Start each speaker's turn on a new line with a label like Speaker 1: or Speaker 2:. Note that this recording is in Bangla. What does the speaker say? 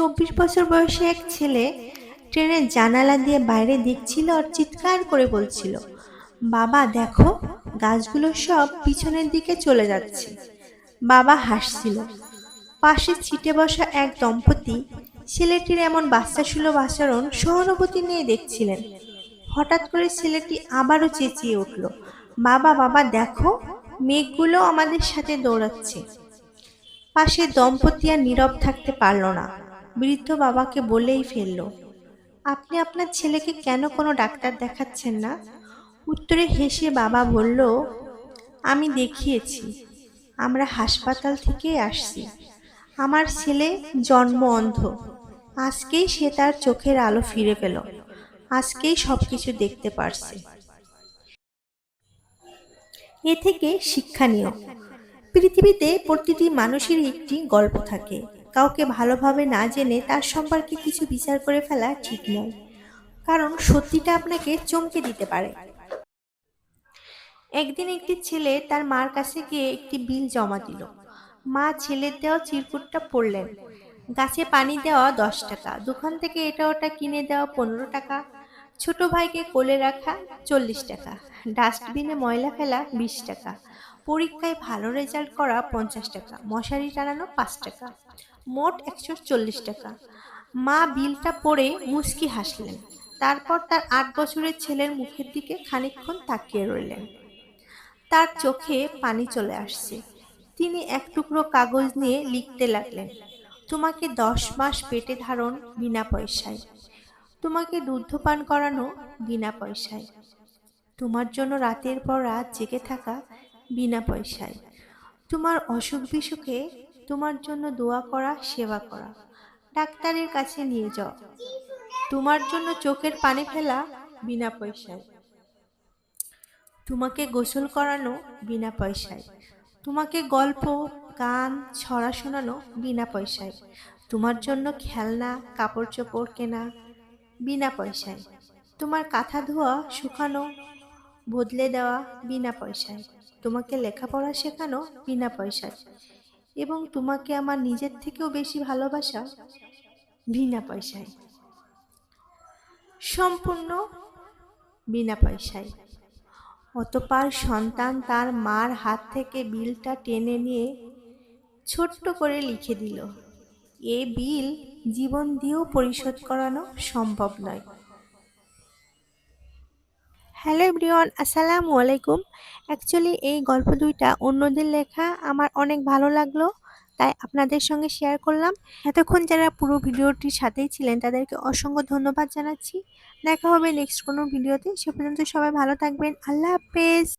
Speaker 1: চব্বিশ বছর বয়সী এক ছেলে ট্রেনের জানালা দিয়ে বাইরে দেখছিল আর চিৎকার করে বলছিল, বাবা, দেখো, গাছগুলো সব পিছনের দিকে চলে যাচ্ছে। বাবা হাসছিল। পাশে ছিটে বসা এক দম্পতি ছেলেটির এমন বাচ্চাসুলভ আচরণ সহানুভূতি নিয়ে দেখছিলেন। হঠাৎ করে ছেলেটি আবারও চেঁচিয়ে উঠল, বাবা বাবা, দেখো, মেঘগুলো আমাদের সাথে দৌড়াচ্ছে। পাশে দম্পতি আর নীরব থাকতে পারল না। বৃদ্ধ বাবাকে বলেই ফেলল, আপনি আপনার ছেলেকে কেন কোনো ডাক্তার দেখাচ্ছেন না? উত্তরে হেসে বাবা বলল, আমি দেখিয়েছি, আমরা হাসপাতাল থেকেই আসছি। আমার ছেলে জন্ম অন্ধ। আজকেই সে তার চোখের আলো ফিরে পেল। আজকেই সব কিছু দেখতে পারছে। এ থেকে শিক্ষা নিও। পৃথিবীতে প্রতিটি মানুষেরই একটি গল্প থাকে। কাউকে ভালোভাবে না জেনে তার সম্পর্কে কিছু বিচার করে ফেলা ঠিক নয়। কারণ সত্যিটা আপনাকে চমকে দিতে পারে। একদিন একটি ছেলে তার মার কাছে গিয়ে একটি বিল জমা দিল। মা ছেলের দেওয়া চিরকুটটা পড়লেন। গাছে পানি দেওয়া দশ টাকা। দোকান থেকে এটা ওটা কিনে দেওয়া পনেরো টাকা। ছোট ভাইকে কোলে রাখা চল্লিশ টাকা, ডাস্টবিনে ময়লা ফেলা বিশ টাকা, পরীক্ষায় ভালো রেজাল্ট করা পঞ্চাশ টাকা, মশারি টানানো পাঁচ টাকা, মোট একশো চল্লিশ টাকা। মা বিলটা পড়ে মুচকি হাসলেন। তারপর তার আট বছরের ছেলের মুখের দিকে খানিকক্ষণ তাকিয়ে রইলেন। তার চোখে পানি চলে আসছে। তিনি এক টুকরো কাগজ নিয়ে লিখতে লাগলেন, তোমাকে দশ মাস পেটে ধারণ বিনা পয়সায়। তোমাকে দুগ্ধ পান করানো বিনা পয়সায়। তোমার জন্য রাতের পর রাত জেগে থাকা বিনা পয়সায়। তোমার অসুখ বিসুখে তোমার জন্য দোয়া করা, সেবা করা। ডাক্তারের কাছে নিয়ে যাও। তোমার জন্য চোখের পানি ফেলা বিনা পয়সায়। তোমাকে গোসল করানো বিনা পয়সায়। তোমাকে গল্প, গান, ছড়া শোনানো বিনা পয়সায়। তোমার জন্য খেলনা, কাপড় চোপড় কেনা বিনা পয়সায়। তোমার কাঁথা ধোয়া, শুকানো, বদলে দেওয়া বিনা পয়সায়। তোমাকে লেখাপড়া শেখানো বিনা পয়সায়। এবং তোমাকে আমার নিজের থেকেও বেশি ভালোবাসা বিনা পয়সায়। সম্পূর্ণ বিনা পয়সায়। অতপার সন্তান তার মার হাত থেকে বিলটা টেনে নিয়ে ছোট্ট করে লিখে দিল। এ বিল জীবন দিয়েও পরিশোধ করানো সম্ভব নয়। হ্যালো এভরিওয়ান, আসসালামু আলাইকুম। অ্যাকচুয়ালি এই গল্প দুইটা অন্যদের লেখা আমার অনেক ভালো লাগল, তাই আপনাদের সঙ্গে শেয়ার করলাম। এতক্ষণ যারা পুরো ভিডিওটির সাথেই ছিলেন, তাদেরকে অসংখ্য ধন্যবাদ জানাচ্ছি। দেখা হবে নেক্সট কোনো ভিডিওতে, সে পর্যন্ত সবাই ভালো থাকবেন। আল্লাহ হাফেজ।